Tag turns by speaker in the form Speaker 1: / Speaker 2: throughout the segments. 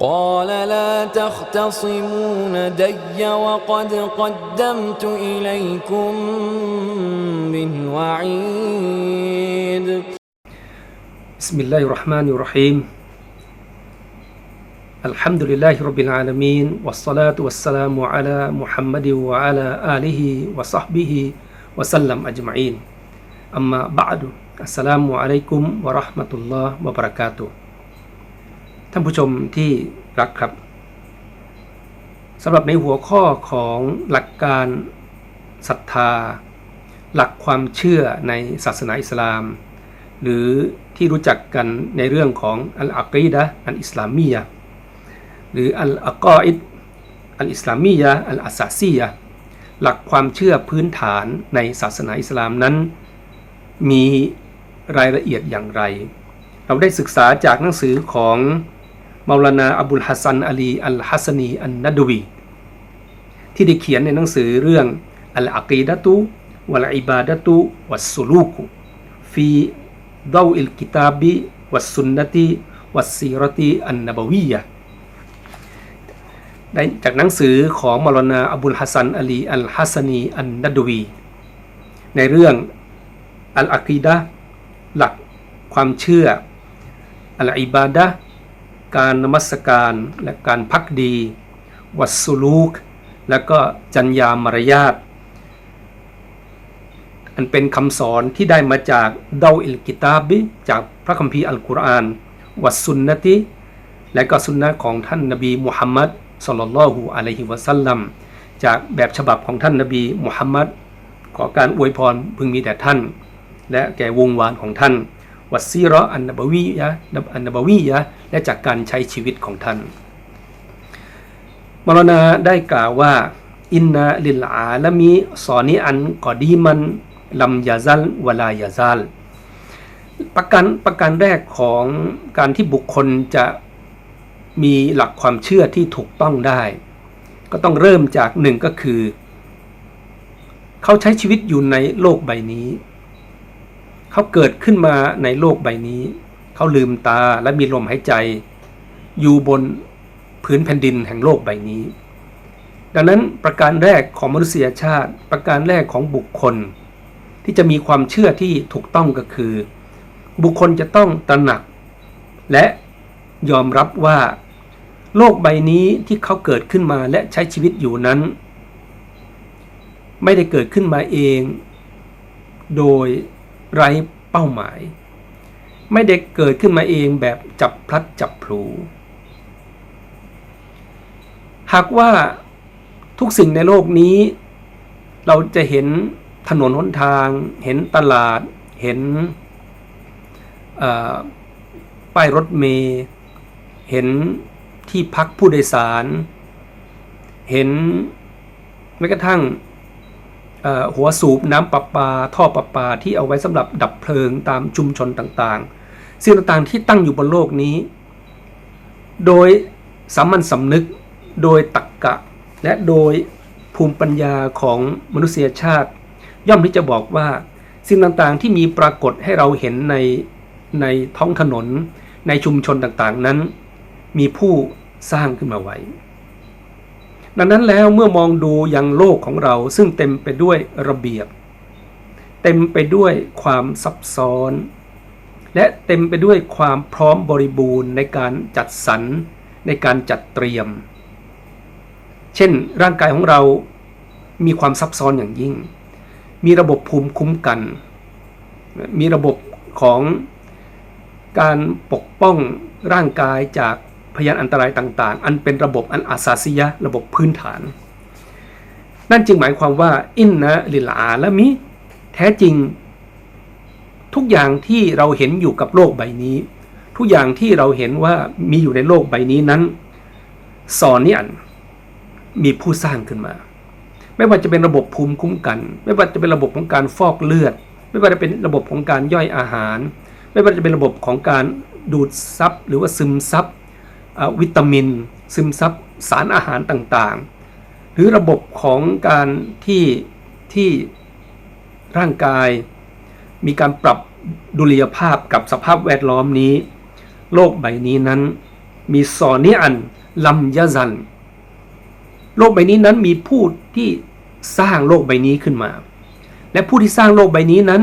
Speaker 1: قال لا تختصموا لدي وقد قدمت إليكم بالوعيد
Speaker 2: بسم الله الرحمن الرحيم. الحمد لله رب العالمين والصلاة والسلام على محمد وعلى آله وصحبه وسلم أجمعين. أما بعد السلام عليكم ورحمة الله وبركاته. ท่านผู้ชมที่รักครับสำหรับในหัวข้อของหลักการศรัทธา หลักความเชื่อในศาสนาอิสลาม หรือที่รู้จักกันในเรื่องของอัลอากีดะอัลอิสลามียะหรืออัลอากออิดอัลอิสลามียะอัลอาซาซียะหลักความเชื่อพื้นฐานในศาสนาอิสลามนั้น มีรายละเอียดอย่างไร เราได้ศึกษาจากหนังสือของ มาลานาอับุลฮัสซันอาลีอัลฮัสนีอันนัดวีที่ได้เขียนในหนังสือเรื่องอัลอากีดะตุวัลอิบาดะตุวัสสุลูกุฟีดาอิลกิตาบิวัสสุนนติวัสซีรติอันนบวียะได้จากหนังสือของมาลานาอับุลฮัสซันอาลีอัลฮัสนีอันนัดวี ในเรื่องอัลอากีดะหลักความเชื่ออัลอิบาดะ การนมัสการและการพักดี วัสลูก และก็จัญญามารยาทอันเป็นคำสอนที่ได้มาจากเดาอิลกิตาบิจากพระคัมภีร์อัลกุรอาน วัสุนนติและก็สุนนะของท่านนบีมุฮัมมัดสุลลัลลอฮุอะลัยฮิวะสัลลัมจากแบบฉบับของท่านนบีมุฮัมมัดขอการอวยพรพึงมีแด่ท่าน และแก่วงวานของท่าน วัซีรออันนบวียะอันนบวียะและจากการใช้ชีวิตของท่าน มรณาได้กล่าวว่า อินนาลิลอาลามีซอนีอันกอดีมันลัมยาซัลวลายาซัลประการประการแรกของการที่บุคคลจะมีหลักความเชื่อที่ถูกต้องได้ ก็ต้องเริ่มจากหนึ่งก็คือ เขาใช้ชีวิตอยู่ในโลกใบนี้ เขาเกิดขึ้นมาในโลกใบนี้ เขาลืมตาและมีลมหายใจ อยู่บนพื้นแผ่นดินแห่งโลกใบนี้ ดังนั้นประการแรกของมนุษยชาติ ประการแรกของบุคคล ที่จะมีความเชื่อที่ถูกต้องก็คือ บุคคลจะต้องตระหนัก และยอมรับว่า โลกใบนี้ที่เขาเกิดขึ้นมาและใช้ชีวิตอยู่นั้น ไม่ได้เกิดขึ้นมาเอง โดย ไร้เป้าหมาย ไม่ได้เกิดขึ้นมาเองแบบจับพลัดจับพลู หากว่าทุกสิ่งในโลกนี้ เราจะเห็นถนนหนทาง เห็นตลาด เห็นป้ายรถเมล์เห็นที่พักผู้โดยสาร เห็นแม้กระทั่ง หัวสูบน้ำประปา ท่อประปาที่เอาไว้สำหรับดับเพลิงตามชุมชนต่างๆ สิ่งต่างๆที่ตั้งอยู่บนโลกนี้ โดยสามัญสำนึก โดยตักกะ และโดยภูมิปัญญาของมนุษยชาติ ย่อมที่จะบอกว่า สิ่งต่างๆที่มีปรากฏให้เราเห็นในในท้องถนน ในชุมชนต่างๆนั้น มีผู้สร้างขึ้นมาไว้ ดังนั้นแล้วเมื่อมองดูยังโลกของเราซึ่งเต็มไปด้วยระเบียบ เต็มไปด้วยความซับซ้อน และเต็มไปด้วยความพร้อมบริบูรณ์ในการจัดสรรในการจัดเตรียม เช่น ร่างกายของเรามีความซับซ้อนอย่างยิ่ง มีระบบภูมิคุ้มกัน มีระบบของการปกป้องร่างกายจาก พยานอันตรายต่าง ๆ อันเป็นระบบอันอาซาซิยะระบบพื้นฐาน นั่นจึงหมายความว่าอินนะลิลาและมิ แท้จริง ทุกอย่างที่เราเห็นอยู่กับโลกใบนี้ ทุกอย่างที่เราเห็นว่ามีอยู่ในโลกใบนี้นั้นสอนนี่อันมีผู้สร้างขึ้นมา ไม่ว่าจะเป็นระบบภูมิคุ้มกัน ไม่ว่าจะเป็นระบบของการฟอกเลือด ไม่ว่าจะเป็นระบบของการย่อยอาหาร ไม่ว่าจะเป็นระบบของการดูดซับหรือว่าซึมซับ วิตามิน ซึมซับสารอาหารต่างๆ หรือระบบของการที่ที่ร่างกาย มีการปรับดุลยภาพกับสภาพแวดล้อมนี้ โลกใบนี้นั้นมีซอนิอันลัมยะซัน โลกใบนี้นั้นมีผู้ที่สร้างโลกใบนี้ขึ้นมา และผู้ที่สร้างโลกใบนี้นั้น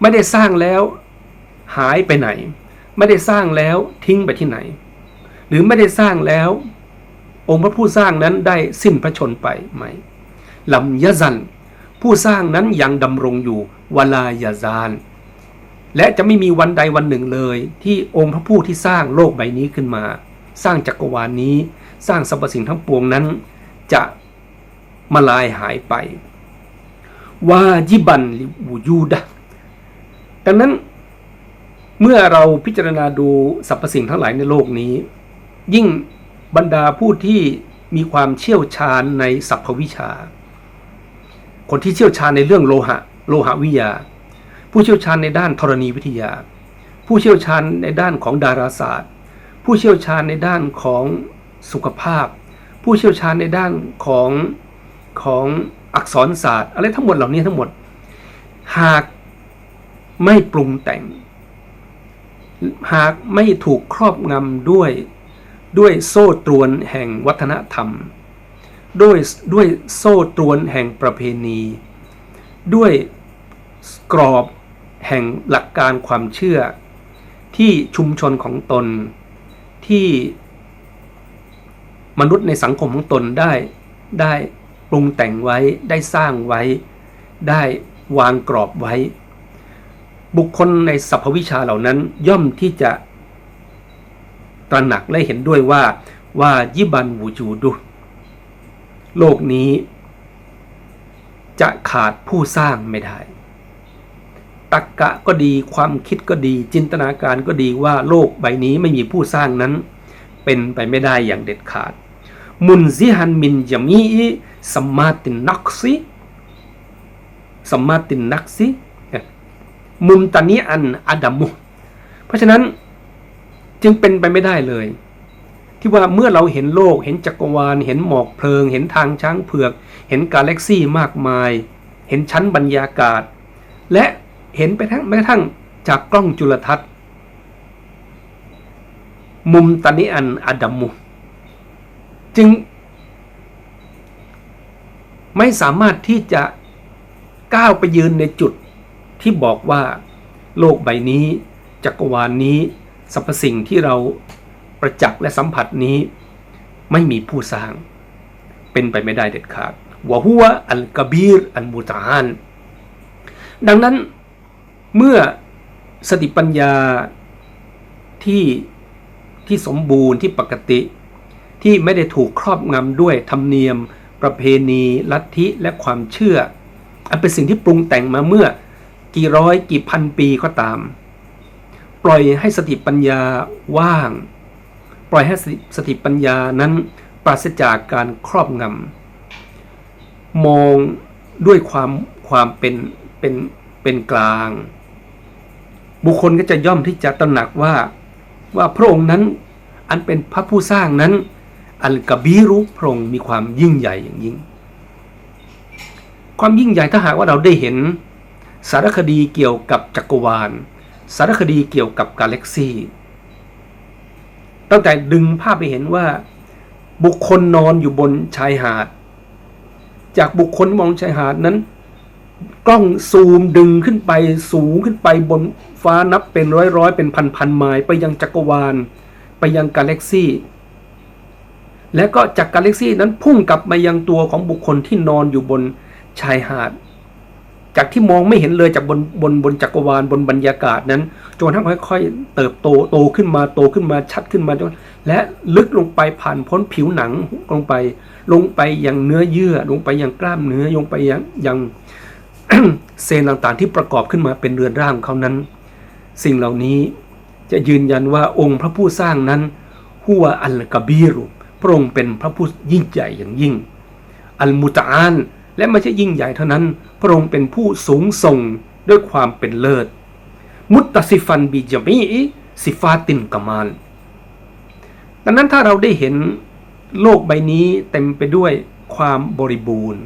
Speaker 2: ไม่ได้สร้างแล้วหายไปไหน ไม่ได้สร้างแล้วทิ้งไปที่ไหน หรือไม่ได้สร้างแล้ว องค์พระผู้สร้างนั้นได้สิ้นพระชนไปไหมลำยะซัน ผู้สร้างนั้นยังดำรงอยู่วลายาซาน และจะไม่มีวันใดวันหนึ่งเลย ที่องค์พระผู้ที่สร้างโลกใบนี้ขึ้นมา สร้างจักรวาลนี้ สร้างสรรพสิ่งทั้งปวงนั้น จะมาลายหายไปวาจิบันลิวูยูดะดังนั้น เมื่อเราพิจารณาดูสรรพสิ่งทั้งหลายในโลกนี้ ยิ่งบรรดาผู้ที่มีความเชี่ยวชาญในสรรพวิชา คนที่เชี่ยวชาญในเรื่องโลหะ โลหะวิทยา ผู้เชี่ยวชาญในด้านธรณีวิทยา ผู้เชี่ยวชาญในด้านของดาราศาสตร์ ผู้เชี่ยวชาญในด้านของสุขภาพ ผู้เชี่ยวชาญในด้านของของอักษรศาสตร์ อะไรทั้งหมดเหล่านี้ทั้งหมด หากไม่ปรุงแต่ง หากไม่ถูกครอบงำด้วย ด้วยโซ่ตรวนแห่งวัฒนธรรม ด้วยด้วยโซ่ตรวนแห่งประเพณี ด้วยกรอบแห่งหลักการความเชื่อ ที่ชุมชนของตนที่มนุษย์ในสังคมของตนได้ได้ปรุงแต่งไว้ได้สร้างไว้ ได้วางกรอบไว้ บุคคลในสรรพวิชาเหล่านั้นย่อมที่จะตระหนักและเห็นด้วยว่าว่ายิบันวูจูดุโลกนี้ จะขาดผู้สร้างไม่ได้ตักกะก็ดีความคิดก็ดี จินตนาการก็ดีว่าโลกใบนี้ไม่มีผู้สร้างนั้น เป็นไปไม่ได้อย่างเด็ดขาด มุนซิฮันมินยามีสัมมาตินนักซิสัมมาตินนักซิ มุมตานีอันอดัมมุ เพราะฉะนั้นจึงเป็นไปไม่ได้เลย ที่ว่าเมื่อเราเห็นโลก เห็นจักรวาล เห็นหมอกเพลิง เห็นทางช้างเผือก เห็นกาแล็กซี่มากมาย เห็นชั้นบรรยากาศ และเห็นไปทั้งแม้กระทั่งจากกล้องจุลทรรศน์ มุมตานิอันอดัมมุ จึง ไม่สามารถที่จะก้าวไปยืนในจุด ที่บอกว่าโลกใบนี้ จักรวาลนนี้สรรพสิ่งที่เราประจักษ์และสัมผัสนี้ ไม่มีผู้สร้าง เป็นไปไม่ได้เด็ดขาดวะฮัวอัลกบีรอัลมุตานดังนั้นเมื่อสติปัญญาที่ที่สมบูรณ์ที่ปกติ ที่ไม่ได้ถูกครอบงำด้วยธรรมเนียม ประเพณี ลัทธิและความเชื่อ อันเป็นสิ่งที่ปรุงแต่งมาเมื่อ กี่ร้อยกี่พันปีก็ตาม ปล่อยให้สติปัญญาว่าง ปล่อยให้สติปัญญานั้นปราศจากการครอบงำมองด้วยความความเป็นเป็นเป็นกลาง บุคคลก็จะย่อมที่จะตระหนักว่าว่าพระองค์นั้นอันเป็นพระผู้สร้างนั้น อัลกบีรุพระองค์มีความยิ่งใหญ่อย่างยิ่ง ความยิ่งใหญ่ถ้าหากว่าเราได้เห็น สารคดีเกี่ยวกับจักรวาล สารคดีเกี่ยวกับกาแล็กซี่ตั้งแต่ดึงภาพไปเห็นว่า บุคคลนอนอยู่บนชายหาด จากบุคคลมองชายหาดนั้น กล้องซูมดึงขึ้นไปสูงขึ้นไปบนฟ้านับเป็นร้อยร้อยเป็นพันพันไมล์ไปยังจักรวาล ไปยังกาแล็กซี่ และก็จากกาแล็กซี่นั้นพุ่งกลับมายังตัวของบุคคลที่นอนอยู่บนชายหาด จากที่มองไม่เห็นเลยจากบนบนบนจักรวาลบนบรรยากาศนั้นจนทั่งค่อยๆ เติบโตโตขึ้นมาโตขึ้นมาชัดขึ้นมาจนและลึกลงไปผ่านพ้นผิวหนังลงไป ลงไปยังเนื้อเยื่อลงไปยังกล้ามเนื้อลงไปยังยังเซลล์ต่างๆ ที่ประกอบขึ้นมาเป็นเรือนร่างของเขานั้น สิ่งเหล่านี้จะยืนยันว่าองค์พระผู้สร้างนั้นหัวอัลกบีรุพระองค์เป็นพระผู้ยิ่งใหญ่อย่างยิ่ง อัลมุตอาน และไม่ใช่ยิ่งใหญ่เท่านั้น พระองค์เป็นผู้สูงส่งด้วยความเป็นเลิศ มุตตสิฟันบิจามีสิฟาตินกามานดังนั้นถ้าเราได้เห็นโลกใบนี้เต็มไปด้วยความบริบูรณ์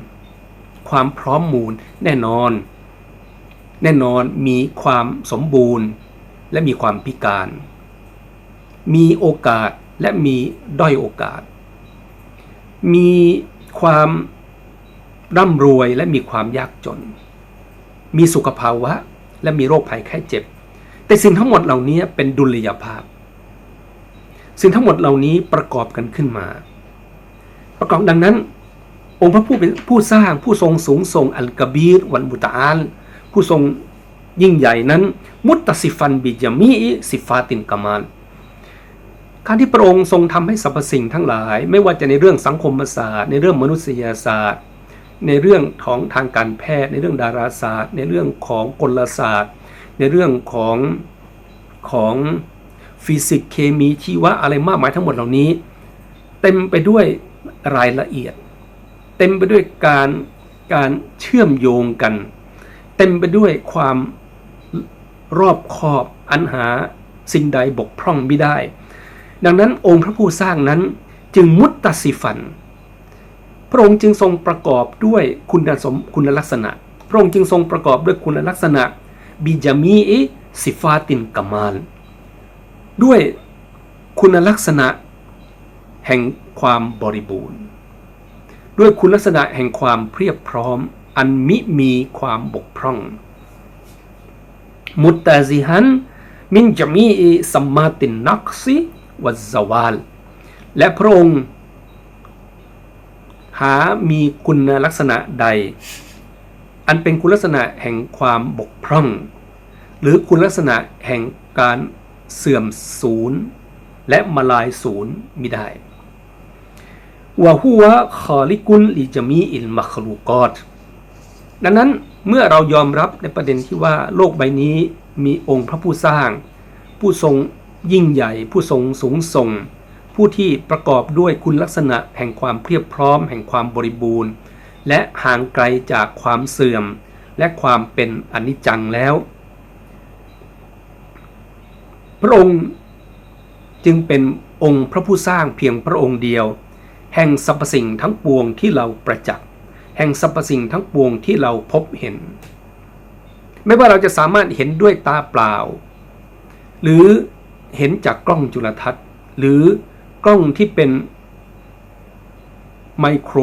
Speaker 2: ความพร้อมมูลแน่นอน แน่นอนมีความสมบูรณ์ และมีความพิการ มีโอกาสและมีด้อยโอกาส มีความ ร่ำรวยและมีความยากจน มีสุขภาวะและมีโรคภัยไข้เจ็บ แต่สิ่งทั้งหมดเหล่านี้เป็นดุลยภาพ สิ่งทั้งหมดเหล่านี้ประกอบกันขึ้นมา ประกอบดังนั้น องค์พระผู้เป็นผู้สร้างผู้ทรงสูงส่งอัลกบีรวันมุตาลผู้ทรงยิ่งใหญ่นั้น มุตตสิฟันบิจามีอิสิฟาตินกามานการที่พระองค์ทรงทำให้สรรพสิ่งทั้งหลาย ไม่ว่าจะในเรื่องสังคมศาสตร์ ในเรื่องมนุษยศาสตร์ ในเรื่องของทางการแพทย์ ในเรื่องดาราศาสตร์ ในเรื่องของกลศาสตร์ ในเรื่องของของฟิสิกส์เคมีชีวะอะไรมากมายทั้งหมดเหล่านี้ เต็มไปด้วยรายละเอียด เต็มไปด้วยการการเชื่อมโยงกัน เต็มไปด้วยความรอบคอบอันหาสิ่งใดบกพร่องไม่ได้ ดังนั้นองค์พระผู้สร้างนั้นจึงมุตตสิฟัน ระองค์จึงทรงประกอบด้วยคุณสมคุณลักษณะ พระองค์จึงทรงประกอบด้วยคุณลักษณะบิจามีอิสิฟาตินกามานด้วยคุณลักษณะแห่งความบริบูรณ์ ด้วยคุณลักษณะแห่งความเพียบพร้อม อันมิมีความบกพร่อง มุตตาซิฮันมินจามีอิสัมมาตินนักซิวัซวาล และพระองค์ หามีคุณลักษณะใด อันเป็นคุณลักษณะแห่งความบกพร่อง หรือคุณลักษณะแห่งการเสื่อมสูญและมาลายสูญมิได้วะฮุวะคอลิกุนลิจมีอิลมัคลูกอตดังนั้นเมื่อเรายอมรับในประเด็นที่ว่าโลกใบนี้มีองค์พระผู้สร้าง ผู้ทรงยิ่งใหญ่ผู้ทรงสูงส่ง ผู้ที่ประกอบด้วยคุณลักษณะแห่งความเพียบพร้อมแห่งความบริบูรณ์ และห่างไกลจากความเสื่อม และความเป็นอนิจจังแล้ว พระองค์จึงเป็นองค์พระผู้สร้างเพียงพระองค์เดียว แห่งสรรพสิ่งทั้งปวงที่เราประจักษ์แห่งสรรพสิ่งทั้งปวงที่เราพบเห็น ไม่ว่าเราจะสามารถเห็นด้วยตาเปล่า หรือเห็นจากกล้องจุลทรรศน์ หรือ กล้องที่เป็นไมโคร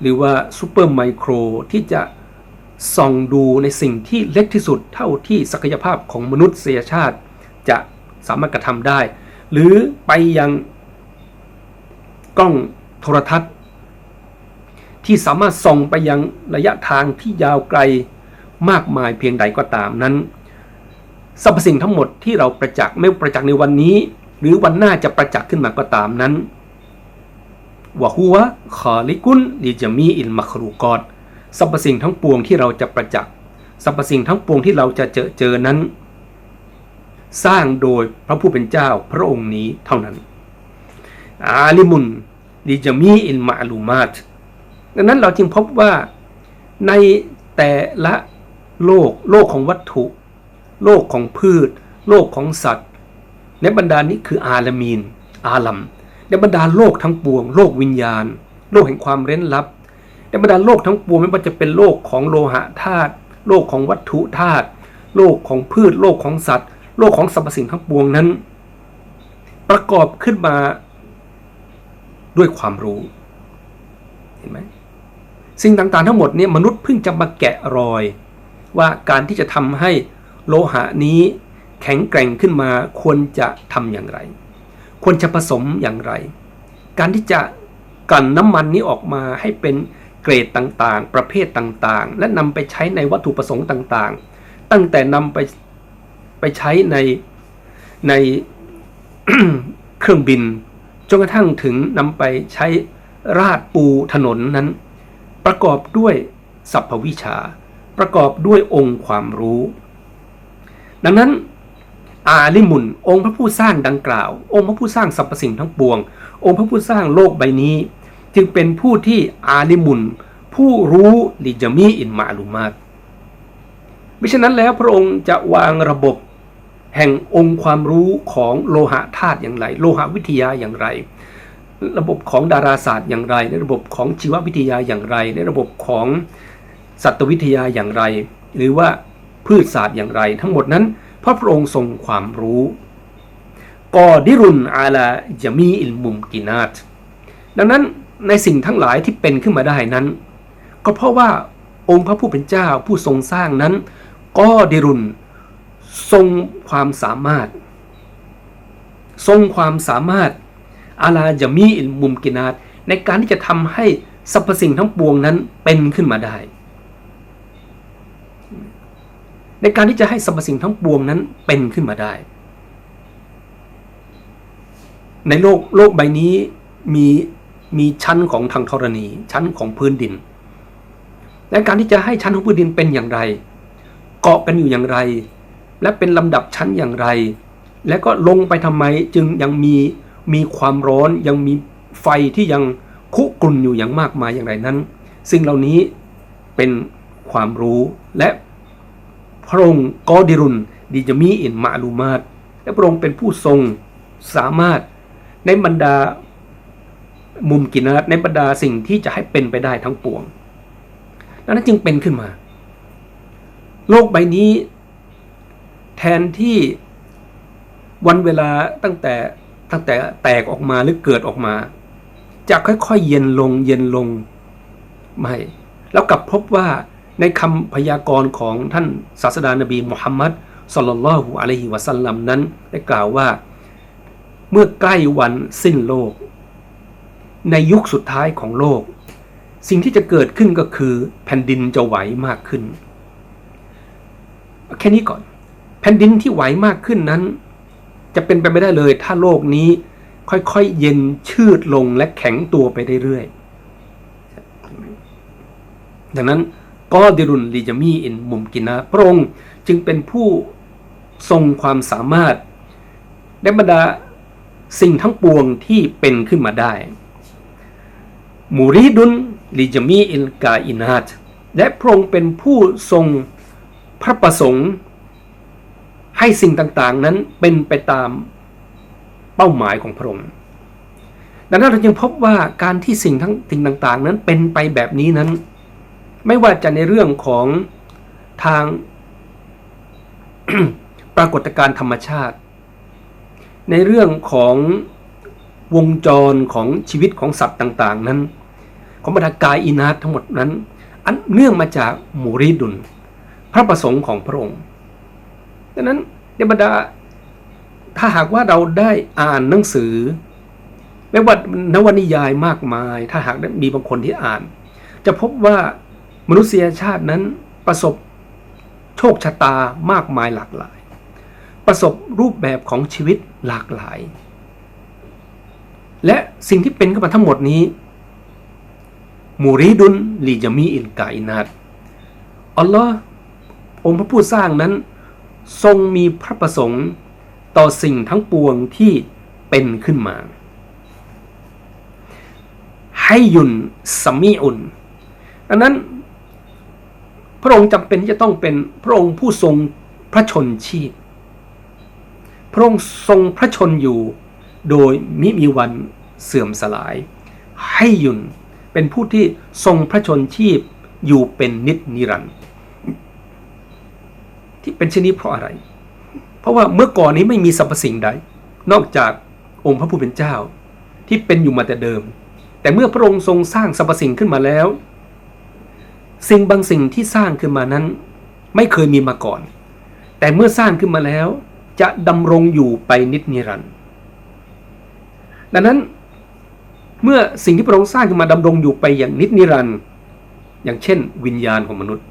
Speaker 2: หรือว่าซูเปอร์ไมโครที่จะส่องดูในสิ่งที่เล็กที่สุดเท่าที่ศักยภาพของมนุษยชาติ จะสามารถกระทำได้ หรือไปยังกล้องโทรทัศน์ ที่สามารถส่องไปยังระยะทางที่ยาวไกลมากมายเพียงใดก็ตามนั้นสรรพสิ่งทั้งหมดที่เราประจักษ์ไม่ประจักษ์ในวันนี้ หรือวันหน้าจะประจักษ์ขึ้นมาก็ตามนั้นวะฮุวะคอลิกุนลิจามีอิลมัครูกอดสรรพสิ่งทั้งปวงที่เราจะประจักษ์สรรพสิ่งทั้งปวงที่เราจะเจอเจอนั้น สร้างโดยพระผู้เป็นเจ้าพระองค์นี้เท่านั้น อาลิมุนลิจามีอิลมาลูมาตดังนั้นเราจึงพบว่าในแต่ละโลก โลกของวัตถุ โลกของพืช โลกของสัตว์ ในบรรดานี้คืออาลามีน อาลัม ในบรรดาโลกทั้งปวง โลกวิญญาณ โลกแห่งความเร้นลับ ในบรรดาโลกทั้งปวงไม่ว่าจะเป็นโลกของโลหะธาตุโลกของวัตถุธาตุโลกของพืช โลกของสัตว์ โลกของสรรพสิ่งทั้งปวงนั้น ประกอบขึ้นมาด้วยความรู้ เห็นไหมสิ่งต่างๆทั้งหมดเนี่ยมนุษย์เพิ่งจะมาแกะรอย ว่าการที่จะทำให้โลหะนี้ แข็งแกร่งขึ้นมาควรจะทำอย่างไร ควรจะผสมอย่างไร การที่จะกลั่นน้ำมันนี้ออกมาให้เป็นเกรดต่างๆ ประเภทต่างๆ และนำไปใช้ในวัตถุประสงค์ต่างๆ ตั้งแต่นำไปไปใช้ในในเครื่องบินจนกระทั่งถึงนำไปใช้ราดปูถนนนั้น ประกอบด้วยสัพพวิชา ประกอบด้วยองค์ความรู้ ดังนั้น อาลิมุนองค์พระผู้สร้างดังกล่าว องค์พระผู้สร้างสรรพสิ่งทั้งปวง องค์พระผู้สร้างโลกใบนี้ จึงเป็นผู้ที่อาลิมุนผู้รู้ลิจมีอินมาลุมาตมิฉะนั้นแล้วพระองค์จะวางระบบแห่งองค์ความรู้ของโลหะธาตุอย่างไร โลหะวิทยาอย่างไร ระบบของดาราศาสตร์อย่างไร ในระบบของชีววิทยาอย่างไร ในระบบของสัตววิทยาอย่างไร หรือว่าพืชศาสตร์อย่างไร ทั้งหมดนั้น เพราะพระองค์ทรงความรู้กอดิรุนอาลาจามีอิลมุมกินาตดังนั้นในสิ่งทั้งหลายที่เป็นขึ้นมาได้นั้น ก็เพราะว่าองค์พระผู้เป็นเจ้าผู้ทรงสร้างนั้นกอดิรุนทรงความสามารถ ทรงความสามารถอาลาจามีอิลมุมกินาตในการที่จะทำให้สรรพสิ่งทั้งปวงนั้นเป็นขึ้นมาได้ ในการที่จะให้สรรพสิ่งทั้งปวงนั้นเป็นขึ้นมาได้ ในโลกโลกใบนี้มีมีชั้นของทางธรณี ชั้นของพื้นดิน และการที่จะให้ชั้นของพื้นดินเป็นอย่างไร เกาะกันอยู่อย่างไร และเป็นลำดับชั้นอย่างไร และก็ลงไปทำไมจึงยังมีมีความร้อนยังมีไฟที่ยังคุกรุ่นอยู่อย่างมากมายอย่างไรนั้น สิ่งเหล่านี้เป็นความรู้และ พระองค์กอดิรุนดีจะมีอินมาลูมาตและพระองค์เป็นผู้ทรงสามารถในบรรดามุมกินาตในบรรดาสิ่งที่จะให้เป็นไปได้ทั้งปวงนั้นจึงเป็นขึ้นมา โลกใบนี้ แทนที่วันเวลาตั้งแต่ตั้งแต่แตกออกมาหรือเกิดออกมา จะค่อยๆเย็นลงเย็นลงไม่ แล้วกลับพบว่า ในคำพยากรณ์ของท่านศาสดานบีมุฮัมมัดสลลัลลอฮุอะลัยฮิวะสัลลัมนั้นได้กล่าวว่า เมื่อใกล้วันสิ้นโลก ในยุคสุดท้ายของโลก สิ่งที่จะเกิดขึ้นก็คือแผ่นดินจะไหวมากขึ้น แค่นี้ก่อน แผ่นดินที่ไหวมากขึ้นนั้น จะเป็นไปไม่ได้เลย ถ้าโลกนี้ค่อยๆเย็นชืดลงและแข็งตัวไปเรื่อยๆดังนั้น กอดิรุนลีจามีอินมุมกินะพระองค์จึงเป็นผู้ทรงความสามารถในบรรดาสิ่งทั้งปวงที่เป็นขึ้นมาได้มูริดุนลิจามีอิลกาอินาตและพระองค์เป็นผู้ทรงพระประสงค์ ให้สิ่งต่างๆนั้นเป็นไปตามเป้าหมายของพระองค์ดังนั้นเราจึงพบว่าการที่สิ่งทั้งสิ่งต่างๆ นั้นเป็นไปแบบนี้นั้น ไม่ว่าจะในเรื่องของทาง ปรากฏการณ์ธรรมชาติ ในเรื่องของวงจรของชีวิตของสัตว์ต่าง ๆ นั้น ของบรรดากายอินาตทั้งหมดนั้น อันเนื่องมาจากหมูริดุล พระประสงค์ของพระองค์ดังนั้นในบรรดาถ้าหากว่าเราได้อ่านหนังสือไม่ว่านวนิยายมากมาย ถ้าหากมีบางคนที่อ่าน จะพบว่า มนุษยชาตินั้นประสบโชคชะตามากมายหลากหลาย ประสบรูปแบบของชีวิตหลากหลาย และสิ่งที่เป็นขึ้นมาทั้งหมดนี้มูริดุนลีจามีอินกาอินาตอัลลอฮ์องค์พระผู้สร้างนั้น ทรงมีพระประสงค์ต่อสิ่งทั้งปวงที่เป็นขึ้นมา ให้ยุนสมีอุนดังนั้น พระองค์จำเป็นที่จะต้องเป็นพระองค์ผู้ทรงพระชนชีพ พระองค์ทรงพระชนอยู่ โดยมิมีวันเสื่อมสลาย ให้ยุนเป็นผู้ที่ทรงพระชนชีพอยู่เป็นนิจนิรันดร์ที่เป็นเช่นนี้เพราะอะไร เพราะว่าเมื่อก่อนนี้ไม่มีสรรพสิ่งใด นอกจากองค์พระผู้เป็นเจ้าที่เป็นอยู่มาแต่เดิม แต่เมื่อพระองค์ทรงสร้างสรรพสิ่งขึ้นมาแล้ว สิ่งบางสิ่งที่สร้างขึ้นมานั้น ไม่เคยมีมาก่อน แต่เมื่อสร้างขึ้นมาแล้ว จะดำรงอยู่ไปนิจนิรันดร์ดังนั้นเมื่อสิ่งที่พระองค์สร้างขึ้นมาดำรงอยู่ไปอย่างนิจนิรันดร์อย่างเช่น วิญญาณของมนุษย์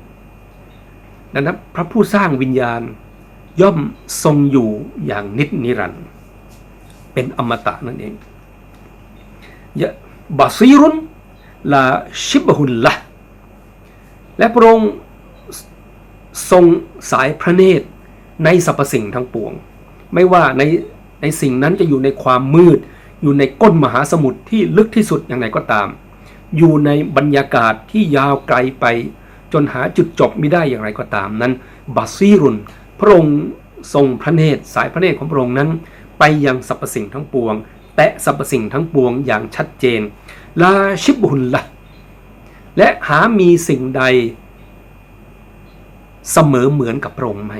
Speaker 2: ดังนั้นพระผู้สร้างวิญญาณย่อมทรงอยู่อย่างนิจนิรันดร์เป็นอมตะนั่นเองยะบาซีรุนลาชิบหุลละ และพระองค์ทรงสายพระเนตรในสรรพสิ่งทั้งปวง ไม่ว่าในในสิ่งนั้นจะอยู่ในความมืด อยู่ในก้นมหาสมุทรที่ลึกที่สุดอย่างไรก็ตาม อยู่ในบรรยากาศที่ยาวไกลไป จนหาจุดจบไม่ได้อย่างไรก็ตามนั้นบาซีรุน พระองค์ทรงพระเนตรสายพระเนตรของพระองค์นั้น ไปยังสรรพสิ่งทั้งปวง แตะสรรพสิ่งทั้งปวงอย่างชัดเจนลาชิบุลละ และหามีสิ่งใด เสมอเหมือนกับพระองค์ไหม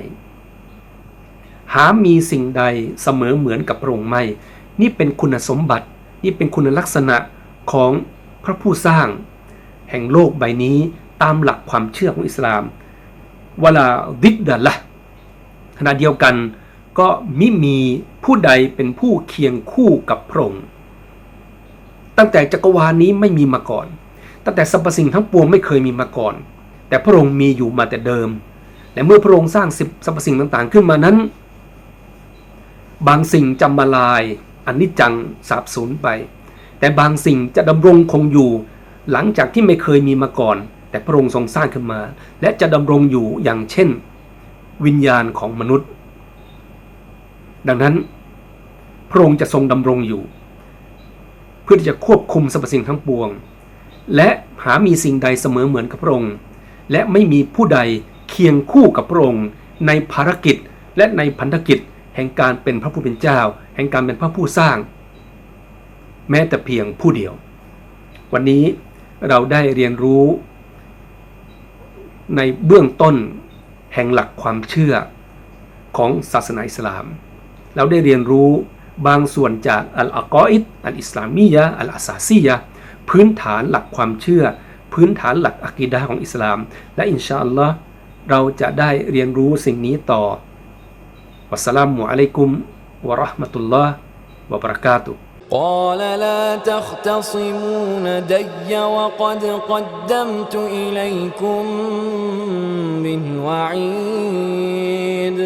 Speaker 2: หามีสิ่งใดเสมอเหมือนกับพระองค์ไม่ นี่เป็นคุณสมบัติ นี่เป็นคุณลักษณะของพระผู้สร้าง แห่งโลกใบนี้ตามหลักความเชื่อของอิสลามเวลาดิกดันละขณะเดียวกันก็มิมีผู้ใดเป็นผู้เคียงคู่กับพระองค์ ตั้งแต่จักรวาลนี้ไม่มีมาก่อน ตั้งแต่สรรพสิ่งทั้งปวงไม่เคยมีมาก่อน แต่พระองค์มีอยู่มาแต่เดิม และเมื่อพระองค์สร้างสรรพสิ่งต่างๆ ขึ้นมานั้น บางสิ่งจำมาลายอันนิจจังสาบสูญไป แต่บางสิ่งจะดำรงคงอยู่หลังจากที่ไม่เคยมีมาก่อน แต่พระองค์ทรงสร้างขึ้นมา และจะดำรงอยู่อย่างเช่น วิญญาณของมนุษย์ ดังนั้น พระองค์จะทรงดำรงอยู่ เพื่อที่จะควบคุมสรรพสิ่งทั้งปวง และหามีสิ่งใดเสมอเหมือนกับพระองค์และไม่มีผู้ใดเคียงคู่กับพระองค์ในภารกิจและในพันธกิจแห่งการเป็นพระผู้เป็นเจ้า แห่งการเป็นพระผู้สร้าง แม้แต่เพียงผู้เดียว วันนี้เราได้เรียนรู้ ในเบื้องต้นแห่งหลักความเชื่อของศาสนาอิสลาม เราได้เรียนรู้บางส่วนจากอัลอากออิดอัลอิสลามียะอัลอาซาซียะ พื้นฐานหลักความเชื่อ พื้นฐานหลักอะกีดะห์ของอิสลาม และอินชาอัลลอฮ์เราจะได้เรียนรู้สิ่งนี้ต่อ วัสสลามุอะลัยกุม วะเราะห์มะตุลลอฮ์วะบะเราะกาตุฮ์
Speaker 1: قال لا تختصموا لدي وقد قدمت إليكم بالوعيد